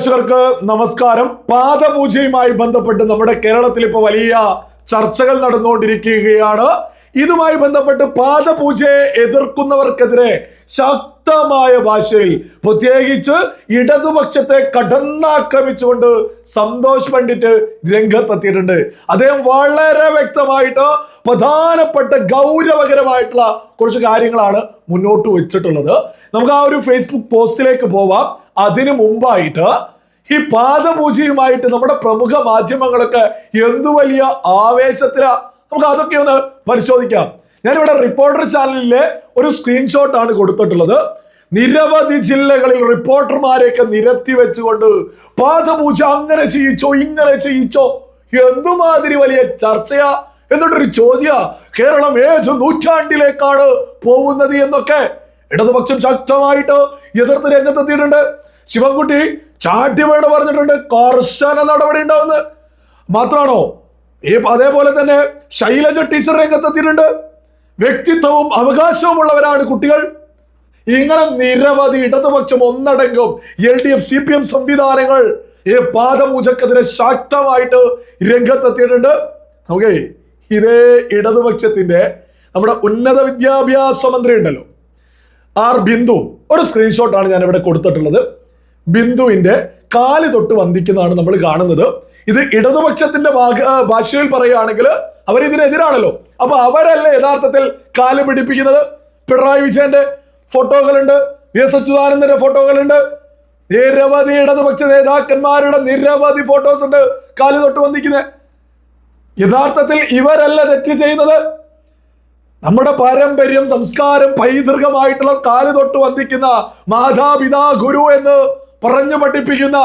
പ്രേക്ഷകർക്ക് നമസ്കാരം. പാദപൂജയുമായി ബന്ധപ്പെട്ട് നമ്മുടെ കേരളത്തിൽ ഇപ്പോൾ വലിയ ചർച്ചകൾ നടന്നുകൊണ്ടിരിക്കുകയാണ്. ഇതുമായി ബന്ധപ്പെട്ട് പാദപൂജയെ എതിർക്കുന്നവർക്കെതിരെ ശക്തമായ ഭാഷയിൽ പ്രത്യേകിച്ച് ഇടതുപക്ഷത്തെ കടന്നാക്രമിച്ചുകൊണ്ട് സന്തോഷ് പണ്ഡിറ്റ് രംഗത്തെത്തിയിട്ടുണ്ട്. അദ്ദേഹം വളരെ വ്യക്തമായിട്ട് പ്രധാനപ്പെട്ട ഗൗരവകരമായിട്ടുള്ള കുറച്ച് കാര്യങ്ങളാണ് മുന്നോട്ട് വെച്ചിട്ടുള്ളത്. നമുക്ക് ആ ഒരു ഫേസ്ബുക്ക് പോസ്റ്റിലേക്ക് പോവാം. അതിനു മുമ്പായിട്ട് ഈ പാദപൂജയുമായിട്ട് നമ്മുടെ പ്രമുഖ മാധ്യമങ്ങളൊക്കെ എന്തു വലിയ ആവേശത്തിലാ നമുക്ക് അതൊക്കെ ഒന്ന് പരിശോധിക്കാം. ഞാനിവിടെ റിപ്പോർട്ടർ ചാനലിലെ ഒരു സ്ക്രീൻഷോട്ടാണ് കൊടുത്തിട്ടുള്ളത്. നിരവധി ജില്ലകളിൽ റിപ്പോർട്ടർമാരെയൊക്കെ നിരത്തി വെച്ചുകൊണ്ട് പാദപൂജ അങ്ങനെ ചെയ്യിച്ചോ ഇങ്ങനെ ചെയ്യിച്ചോ എന്തുമാതിരി വലിയ ചർച്ചയാ എന്നിട്ടൊരു ചോദ്യ കേരളം ഏത് നൂറ്റാണ്ടിലേക്കാണ് പോകുന്നത് എന്നൊക്കെ ഇടതുപക്ഷം ശക്തമായിട്ട് എതിർത്ത് രംഗത്തെത്തിയിട്ടുണ്ട്. ശിവൻകുട്ടി ചാട്ടിവേട് പറഞ്ഞിട്ടുണ്ട് കർശന നടപടി ഉണ്ടാവുന്നത് മാത്രാണോ ഈ അതേപോലെ തന്നെ ശൈലജ ടീച്ചർ രംഗത്തെത്തിയിട്ടുണ്ട്. വ്യക്തിത്വവും അവകാശവും ഉള്ളവരാണ് കുട്ടികൾ. ഇങ്ങനെ നിരവധി ഇടതുപക്ഷം ഒന്നടങ്കം L D F C P M സംവിധാനങ്ങൾ ഈ പാദപൂജക്കെതിരെ ശക്തമായിട്ട് രംഗത്തെത്തിയിട്ടുണ്ട്. ഓക്കെ ഇതേ ഇടതുപക്ഷത്തിന്റെ നമ്മുടെ ഉന്നത വിദ്യാഭ്യാസ മന്ത്രി ഉണ്ടല്ലോ. ആർ ബിന്ദു. ഒരു സ്ക്രീൻഷോട്ടാണ് ഞാൻ ഇവിടെ കൊടുത്തിട്ടുള്ളത്. ബിന്ദുവിന്റെ കാൽ തൊട്ട് വന്ദിക്കുന്നതാണ് നമ്മൾ കാണുന്നത്. ഇത് ഇടതുപക്ഷത്തിന്റെ ഭാഷയിൽ പറയുകയാണെങ്കിൽ അവർ ഇതിനെതിരാണല്ലോ. അപ്പൊ അവരല്ലേ യഥാർത്ഥത്തിൽ കാൽ പിടിപ്പിക്കുന്നത്? പിണറായി വിജയന്റെ ഫോട്ടോകളുണ്ട് വി എസ് അച്യുതാനന്ദന്റെ ഫോട്ടോകളുണ്ട്. നിരവധി ഇടതുപക്ഷ നേതാക്കന്മാരുടെ നിരവധി ഫോട്ടോസ് ഉണ്ട് കാൽ തൊട്ട് വന്നിക്കുന്നത് യഥാർത്ഥത്തിൽ ഇവരല്ല തെറ്റ് ചെയ്യുന്നത്. നമ്മുടെ പാരമ്പര്യം സംസ്കാരം പൈതൃകമായിട്ടുള്ള കാൽ തൊട്ട് വന്ദിക്കുന്ന മാതാപിതാ ഗുരു എന്ന് പറഞ്ഞു പഠിപ്പിക്കുന്ന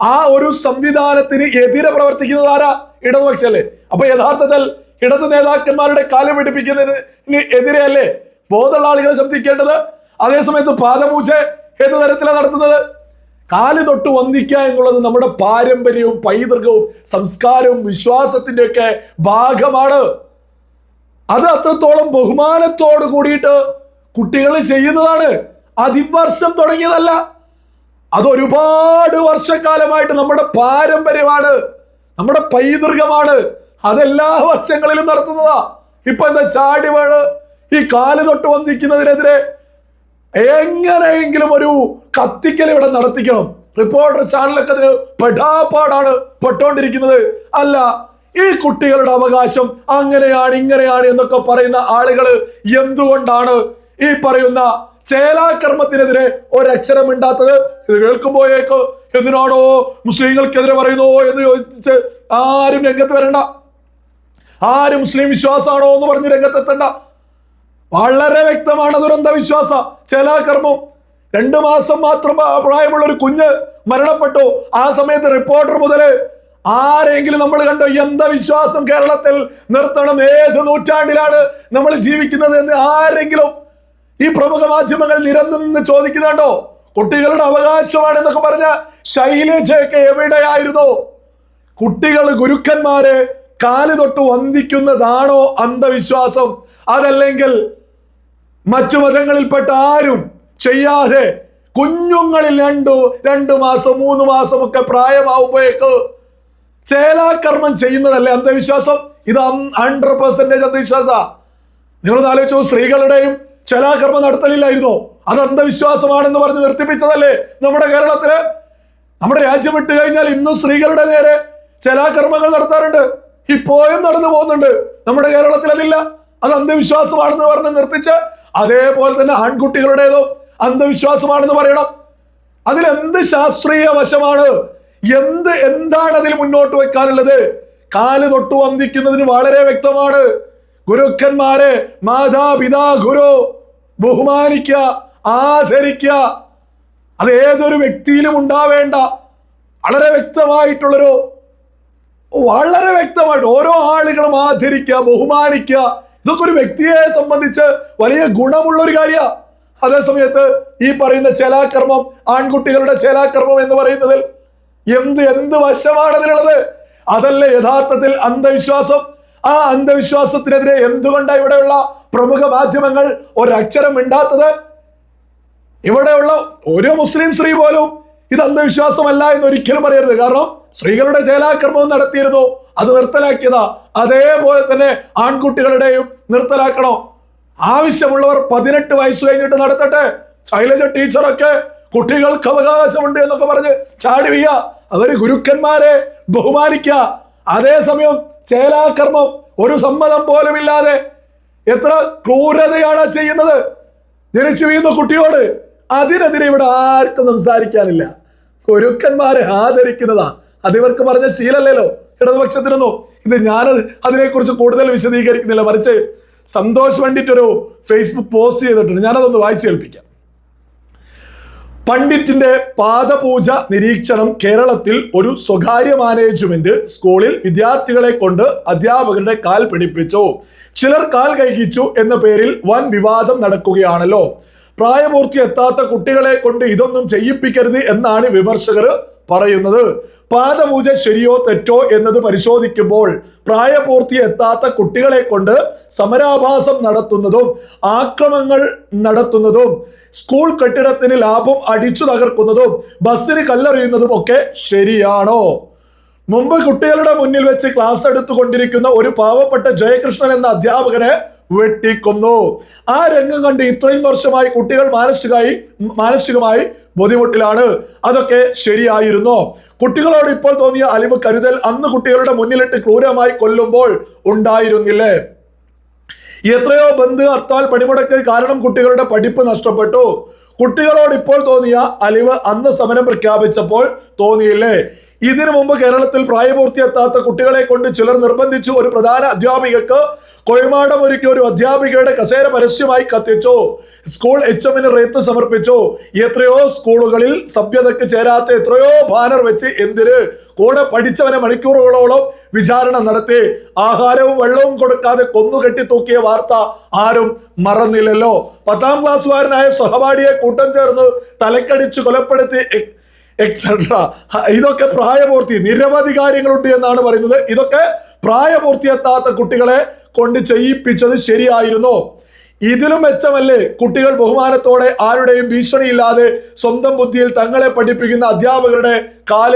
ആ ഒരു സംവിധാനത്തിന് എതിരെ പ്രവർത്തിക്കുന്നത് ആരാ? ഇടതുപക്ഷല്ലേ. അപ്പൊ യഥാർത്ഥത്തിൽ ഇടത് നേതാക്കന്മാരുടെ കാലം പിടിപ്പിക്കുന്നതിന് എതിരെയല്ലേ ബോധമുള്ള ആളുകളെ ശബ്ദിക്കേണ്ടത് അതേസമയത്ത് പാദപൂജ ഏത് തരത്തിലാണ് നടത്തുന്നത്? കാൽ തൊട്ട് വന്ദിക്കുക എന്നുള്ളത് നമ്മുടെ പാരമ്പര്യവും പൈതൃകവും സംസ്കാരവും വിശ്വാസത്തിന്റെ ഒക്കെ ഭാഗമാണ്. അത് അത്രത്തോളം ബഹുമാനത്തോട് കൂടിയിട്ട് കുട്ടികൾ ചെയ്യുന്നതാണ്. അതിവർഷം തുടങ്ങിയതല്ല. അത് ഒരുപാട് വർഷക്കാലമായിട്ട് നമ്മുടെ പാരമ്പര്യമാണ് നമ്മുടെ പൈതൃകമാണ്. അതെല്ലാ വർഷങ്ങളിലും നടത്തുന്നതാ. ഇപ്പൊ എന്താ ചാടി ഈ കാൽ തൊട്ട് വന്നിക്കുന്നതിനെതിരെ എങ്ങനെയെങ്കിലും ഒരു കത്തിക്കൽ ഇവിടെ നടത്തിക്കണം. റിപ്പോർട്ടർ ചാനലൊക്കെ അതിന് പെടാപ്പാടാണ് പെട്ടോണ്ടിരിക്കുന്നത്. അല്ല ഈ കുട്ടികളുടെ അവകാശം അങ്ങനെയാണ് ഇങ്ങനെയാണ് എന്നൊക്കെ പറയുന്ന ആളുകൾ എന്തുകൊണ്ടാണ് ഈ പറയുന്ന ചേലാകർമ്മത്തിനെതിരെ ഒരക്ഷരം മിണ്ടാത്തത് ഇത് കേൾക്കുമ്പോയേക്കോ? എന്തിനാണോ മുസ്ലിങ്ങൾക്കെതിരെ പറയുന്നോ എന്ന് ചോദിച്ച് ആരും രംഗത്ത് വരണ്ട. ആരും മുസ്ലിം വിശ്വാസമാണോ എന്ന് പറഞ്ഞ് രംഗത്തെത്തണ്ട. വളരെ വ്യക്തമാണ് ദുരന്ത വിശ്വാസ ചേലാകർമ്മം. രണ്ട് മാസം മാത്രം പ്രായമുള്ള ഒരു കുഞ്ഞ് മരണപ്പെട്ടു. ആ സമയത്ത് റിപ്പോർട്ടർ മുതൽ ആരെങ്കിലും നമ്മൾ കണ്ടോ? അന്ധവിശ്വാസം കേരളത്തിൽ നിർത്തണം? ഏത് നൂറ്റാണ്ടിലാണ് നമ്മൾ ജീവിക്കുന്നത് എന്ന് ആരെങ്കിലും ഈ പ്രമുഖ മാധ്യമങ്ങൾ നിരന്നു നിന്ന് ചോദിക്കുന്നുണ്ടോ? കുട്ടികളുടെ അവകാശമാണ് എന്നൊക്കെ പറഞ്ഞ ശൈലജയൊക്കെ എവിടെയായിരുന്നു? കുട്ടികൾ ഗുരുക്കന്മാരെ കാൽ തൊട്ട് വന്ദിക്കുന്നതാണോ അന്ധവിശ്വാസം? അതല്ലെങ്കിൽ മറ്റു മതങ്ങളിൽപ്പെട്ട ആരും ചെയ്യാതെ കുഞ്ഞുങ്ങളിൽ രണ്ടു രണ്ടു മാസം മൂന്ന് മാസം ഒക്കെ പ്രായമാവുമ്പോഴേക്ക് ചേലാകർമ്മം ചെയ്യുന്നതല്ലേ അന്ധവിശ്വാസം? ഇത് ഹൺഡ്രഡ് പെർസെന്റേജ് അന്ധവിശ്വാസ നിങ്ങളൊന്ന് ആലോചിച്ചു സ്ത്രീകളുടെയും ചേലാകർമ്മം നടത്തലില്ലായിരുന്നോ? അത് അന്ധവിശ്വാസമാണെന്ന് പറഞ്ഞ് നിർത്തിപ്പിച്ചതല്ലേ നമ്മുടെ കേരളത്തിൽ? നമ്മുടെ രാജ്യം വിട്ട് കഴിഞ്ഞാൽ ഇന്നും സ്ത്രീകളുടെ നേരെ ചലാകർമ്മങ്ങൾ നടത്താറുണ്ട്. ഇപ്പോഴും നടന്നു പോകുന്നുണ്ട്. നമ്മുടെ കേരളത്തിൽ അതില്ല. അത് അന്ധവിശ്വാസമാണെന്ന് പറഞ്ഞ് നിർത്തിച്ച് അതേപോലെ തന്നെ ആൺകുട്ടികളുടേതോ അന്ധവിശ്വാസമാണെന്ന് പറയണം. അതിൽ എന്ത് ശാസ്ത്രീയ വശമാണ്? എന്ത് എന്താണ് അതിൽ മുന്നോട്ട് വെക്കാനുള്ളത്? കാൽ തൊട്ടു വന്ദിക്കുന്നതിന് വളരെ വ്യക്തമാണ്. ഗുരുക്കന്മാരെ മാതാപിതാ ഗുരു. ബഹുമാനിക്കുക ആദരിക്ക. അത് ഏതൊരു വ്യക്തിയിലും ഉണ്ടാവേണ്ട വളരെ വ്യക്തമായിട്ടുള്ളൊരു വളരെ വ്യക്തമായിട്ട് ഓരോ ആളുകളും ആദരിക്ക ബഹുമാനിക്കുക ഇതൊക്കെ ഒരു വ്യക്തിയെ സംബന്ധിച്ച് വലിയ ഗുണമുള്ള ഒരു കാര്യമാണ് അതേസമയത്ത് ഈ പറയുന്ന ചേലാകർമ്മം ആൺകുട്ടികളുടെ ചേലാകർമ്മം എന്ന് പറയുന്നതിൽ എന്ത് എന്ത് വശമാണ് അതിനുള്ളത് അതല്ലേ യഥാർത്ഥത്തിൽ അന്ധവിശ്വാസം? ആ അന്ധവിശ്വാസത്തിനെതിരെ എന്തുകൊണ്ടാണ് ഇവിടെയുള്ള പ്രമുഖ മാധ്യമങ്ങൾ ഒരക്ഷരം മിണ്ടാത്തത്? ഇവിടെയുള്ള ഒരു മുസ്ലിം സ്ത്രീ പോലും ഇത് അന്ധവിശ്വാസമല്ല എന്ന് ഒരിക്കലും പറയരുത്. കാരണം സ്ത്രീകളുടെ ചേലാക്രമവും നടത്തിയിരുന്നു. അത് നിർത്തലാക്കിയതാ. അതേപോലെ തന്നെ ആൺകുട്ടികളുടെയും നിർത്തലാക്കണോ? ആവശ്യമുള്ളവർ പതിനെട്ട് വയസ്സ് കഴിഞ്ഞിട്ട് നടത്തട്ടെ. ശൈലജ ടീച്ചറൊക്കെ കുട്ടികൾക്ക് അവകാശമുണ്ട് എന്നൊക്കെ പറഞ്ഞ് ചാടി വീയ അവർ ഗുരുക്കന്മാരെ ബഹുമാനിക്കുക അതേസമയം ചേലാകർമ്മം ഒരു സമ്മതം പോലുമില്ലാതെ എത്ര ക്രൂരതയാണ് ചെയ്യുന്നത്? ജനിച്ചു വീഴുന്ന കുട്ടിയോട് അതിനെതിരെ ഇവിടെ ആർക്കും സംസാരിക്കാനില്ല. ഗുരുക്കന്മാരെ ആദരിക്കുന്നതാ. അത് ഇവർക്ക് പറഞ്ഞ ശീലല്ലല്ലോ ഇടതുപക്ഷത്തിനൊന്നും. ഇത് ഞാനത് അതിനെക്കുറിച്ച് കൂടുതൽ വിശദീകരിക്കുന്നില്ല. മറിച്ച് സന്തോഷ് പണ്ഡിറ്റ് ഫേസ്ബുക്ക് പോസ്റ്റ് ചെയ്തിട്ടുണ്ട്. ഞാനതൊന്ന് വായിച്ചു കേൾപ്പിക്കാം. പണ്ഡിറ്റിന്റെ പാദപൂജ നിരീക്ഷണം കേരളത്തിൽ ഒരു സ്വകാര്യ മാനേജ്മെന്റ് സ്കൂളിൽ വിദ്യാർത്ഥികളെ കൊണ്ട് അധ്യാപകരുടെ കാൽ പിടിപ്പിച്ചു. ചിലർ കാൽ കൈകിച്ചു എന്ന പേരിൽ വൻ വിവാദം നടക്കുകയാണല്ലോ. പ്രായപൂർത്തി എത്താത്ത കുട്ടികളെ കൊണ്ട് ഇതൊന്നും ചെയ്യിപ്പിക്കരുത് എന്നാണ് വിമർശകർ പറയുന്നത്. പാദപൂജ ശരിയോ തെറ്റോ എന്നത് പരിശോധിക്കുമ്പോൾ പ്രായപൂർത്തി എത്താത്ത കുട്ടികളെ കൊണ്ട് സമരാഭാസം നടത്തുന്നതും ആക്രമങ്ങൾ നടത്തുന്നതും സ്കൂൾ കെട്ടിടത്തിന് ലാഭം അടിച്ചു തകർക്കുന്നതും ബസ്സിന് കല്ലെറിയുന്നതും ഒക്കെ ശരിയാണോ? മുമ്പ് കുട്ടികളുടെ മുന്നിൽ വെച്ച് ക്ലാസ് എടുത്തുകൊണ്ടിരിക്കുന്ന ഒരു പാവപ്പെട്ട ജയകൃഷ്ണൻ എന്ന അധ്യാപകനെ വെട്ടിക്കൊന്നു. ആ രംഗം കണ്ട് ഇത്രയും വർഷമായി കുട്ടികൾ മാനസികമായി മാനസികമായി ബുദ്ധിമുട്ടിലാണ്. അതൊക്കെ ശരിയായിരുന്നോ. കുട്ടികളോട് ഇപ്പോൾ തോന്നിയ അലിവ് കരുതൽ അന്ന് കുട്ടികളുടെ മുന്നിലിട്ട് ക്രൂരമായി കൊല്ലുമ്പോൾ ഉണ്ടായിരുന്നില്ലേ? എത്രയോ ബന്ധു ഹർത്താൽ പണിമുടക്ക് കാരണം കുട്ടികളുടെ പഠിപ്പ് നഷ്ടപ്പെട്ടു. കുട്ടികളോട് ഇപ്പോൾ തോന്നിയ അലിവ് അന്ന് സമരം പ്രഖ്യാപിച്ചപ്പോൾ തോന്നിയില്ലേ? ഇതിനു മുമ്പ് കേരളത്തിൽ പ്രായപൂർത്തിയെത്താത്ത കുട്ടികളെ കൊണ്ട് ചിലർ നിർബന്ധിച്ചു. ഒരു പ്രധാന അധ്യാപികക്ക് കൊയമാടം ഒരുക്കി ഒരു അധ്യാപികയുടെ കസേര പരസ്യമായി കത്തിച്ചു. സ്കൂൾ എച്ച് എമ്മിന് റേത്ത് സമർപ്പിച്ചു. എത്രയോ സ്കൂളുകളിൽ സഭ്യതയ്ക്ക് ചേരാത്ത എത്രയോ ബാനർ വെച്ച് എന്തിന് കൂടെ പഠിച്ചവനെ മണിക്കൂറുകളോളം വിചാരണ നടത്തി. ആഹാരവും വെള്ളവും കൊടുക്കാതെ കൊന്നുകെട്ടി തൂക്കിയ വാർത്ത ആരും മറന്നില്ലല്ലോ. പത്താം ക്ലാസ്സുകാരനായ സഹപാഠിയെ കൂട്ടം ചേർന്ന് തലക്കടിച്ച് കൊലപ്പെടുത്തി എക്സെട്ര ഇതൊക്കെ പ്രായപൂർത്തി നിരവധി കാര്യങ്ങളുണ്ട് എന്നാണ് പറയുന്നത്. ഇതൊക്കെ പ്രായപൂർത്തിയെത്താത്ത കുട്ടികളെ കൊണ്ട് ചെയ്യിപ്പിച്ചത് ശരിയായിരുന്നു. ഇതിലും മെച്ചമല്ലേ? കുട്ടികൾ ബഹുമാനത്തോടെ ആരുടെയും ഭീഷണിയില്ലാതെ സ്വന്തം ബുദ്ധിയിൽ തങ്ങളെ പഠിപ്പിക്കുന്ന അധ്യാപകരുടെ കാൽ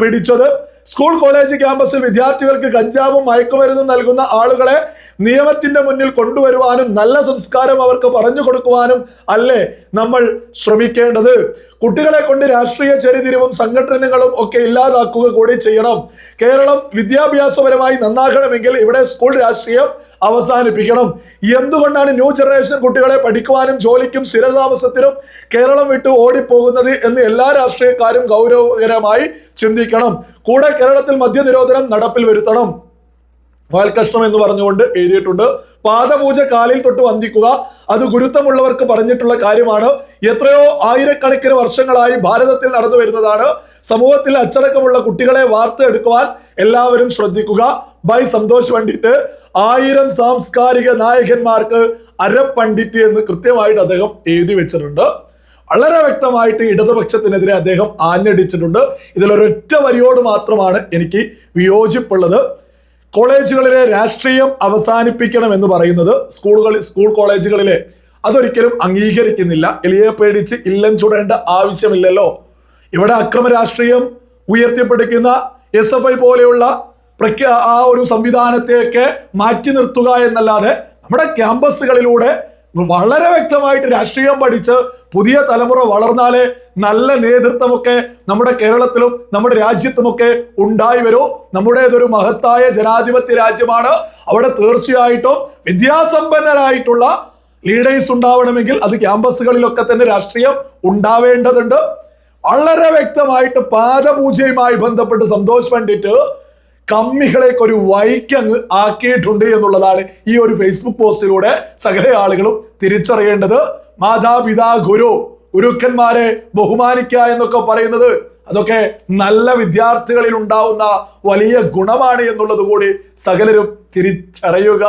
പിടിച്ചത്. സ്കൂൾ കോളേജ് ക്യാമ്പസിൽ വിദ്യാർത്ഥികൾക്ക് കഞ്ചാവും മയക്കുമരുന്നും നൽകുന്ന ആളുകളെ നിയമത്തിന്റെ മുന്നിൽ കൊണ്ടുവരുവാനും നല്ല സംസ്കാരം അവർക്ക് പറഞ്ഞു കൊടുക്കുവാനും അല്ലേ നമ്മൾ ശ്രമിക്കേണ്ടത്? കുട്ടികളെ കൊണ്ട് രാഷ്ട്രീയ ചരിതിരിവും സംഘടനകളും ഒക്കെ ഇല്ലാതാക്കുക കൂടി ചെയ്യണം. കേരളം വിദ്യാഭ്യാസപരമായി നന്നാകണമെങ്കിൽ ഇവിടെ സ്കൂൾ രാഷ്ട്രീയം അവസാനിപ്പിക്കണം. എന്തുകൊണ്ടാണ് ന്യൂ ജനറേഷൻ കുട്ടികളെ പഠിക്കുവാനും ജോലിക്കും സ്ഥിരതാമസത്തിനും കേരളം വിട്ട് ഓടിപ്പോകുന്നത് എന്ന് എല്ലാ രാഷ്ട്രീയക്കാരും ഗൗരവകരമായി ചിന്തിക്കണം. കൂടെ കേരളത്തിൽ മദ്യനിരോധനം നടപ്പിൽ വരുത്തണം. വാൽകഷ്ണം എന്ന് പറഞ്ഞുകൊണ്ട് എഴുതിയിട്ടുണ്ട്. പാദപൂജ കാലിൽ തൊട്ട് വന്ദിക്കുക. അത് ഗുരുത്വമുള്ളവർക്ക് പറഞ്ഞിട്ടുള്ള കാര്യമാണ്. എത്രയോ ആയിരക്കണക്കിന് വർഷങ്ങളായി ഭാരതത്തിൽ നടന്നു വരുന്നതാണ് സമൂഹത്തിൽ അച്ചടക്കമുള്ള കുട്ടികളെ വാർത്തെടുക്കുവാൻ എല്ലാവരും ശ്രദ്ധിക്കുക. ബൈ സന്തോഷ് പണ്ഡിറ്റ്. ആയിരം സാംസ്കാരിക നായകന്മാർക്ക് അരപ്പണ്ഡിറ്റ് എന്ന് കൃത്യമായിട്ട് അദ്ദേഹം എഴുതി വെച്ചിട്ടുണ്ട്. വളരെ വ്യക്തമായിട്ട് ഇടതുപക്ഷത്തിനെതിരെ അദ്ദേഹം ആഞ്ഞടിച്ചിട്ടുണ്ട്. ഇതിലൊരൊറ്റ വരിയോട് മാത്രമാണ് എനിക്ക് വിയോജിപ്പുള്ളത്. കോളേജുകളിലെ രാഷ്ട്രീയം അവസാനിപ്പിക്കണം എന്ന് പറയുന്നത് സ്കൂളുകളിൽ സ്കൂൾ കോളേജുകളിലെ അതൊരിക്കലും അംഗീകരിക്കുന്നില്ല. എലിയെ പേടിച്ച് ഇല്ലം ചുടേണ്ട ആവശ്യമില്ലല്ലോ. ഇവിടെ അക്രമ രാഷ്ട്രീയം ഉയർത്തിപ്പിടിക്കുന്ന എസ് എഫ് ഐ പോലെയുള്ള പ്രഖ്യാ ആ ഒരു സംവിധാനത്തെയൊക്കെ മാറ്റി നിർത്തുക എന്നല്ലാതെ നമ്മുടെ ക്യാമ്പസുകളിലൂടെ വളരെ വ്യക്തമായിട്ട് രാഷ്ട്രീയം പഠിച്ച് പുതിയ തലമുറ വളർന്നാലേ നല്ല നേതൃത്വമൊക്കെ നമ്മുടെ കേരളത്തിലും നമ്മുടെ രാജ്യത്തുമൊക്കെ ഉണ്ടായി വരൂ. നമ്മുടേതൊരു മഹത്തായ ജനാധിപത്യ രാജ്യമാണ്. അവിടെ തീർച്ചയായിട്ടും വിദ്യാസമ്പന്നരായിട്ടുള്ള ലീഡേഴ്സ് ഉണ്ടാവണമെങ്കിൽ അത് ക്യാമ്പസുകളിലൊക്കെ തന്നെ രാഷ്ട്രീയം ഉണ്ടാവേണ്ടതുണ്ട്. വളരെ വ്യക്തമായിട്ട് പാദപൂജയുമായി ബന്ധപ്പെട്ട് സന്തോഷ് പണ്ഡിറ്റ് കമ്മികളേക്ക് ഒരു വൈക്കങ്ങ് ആക്കിയിട്ടുണ്ട് എന്നുള്ളതാണ് ഈ ഒരു ഫേസ്ബുക്ക് പോസ്റ്റിലൂടെ സകല ആളുകളും തിരിച്ചറിയേണ്ടത്. മാതാപിതാ ഗുരു ഗുരുക്കന്മാരെ ബഹുമാനിക്കുക എന്നൊക്കെ പറയുന്നത് അതൊക്കെ നല്ല വിദ്യാർത്ഥികളിൽ ഉണ്ടാവുന്ന വലിയ ഗുണമാണ് എന്നുള്ളത് കൂടി സകലരും തിരിച്ചറിയുക.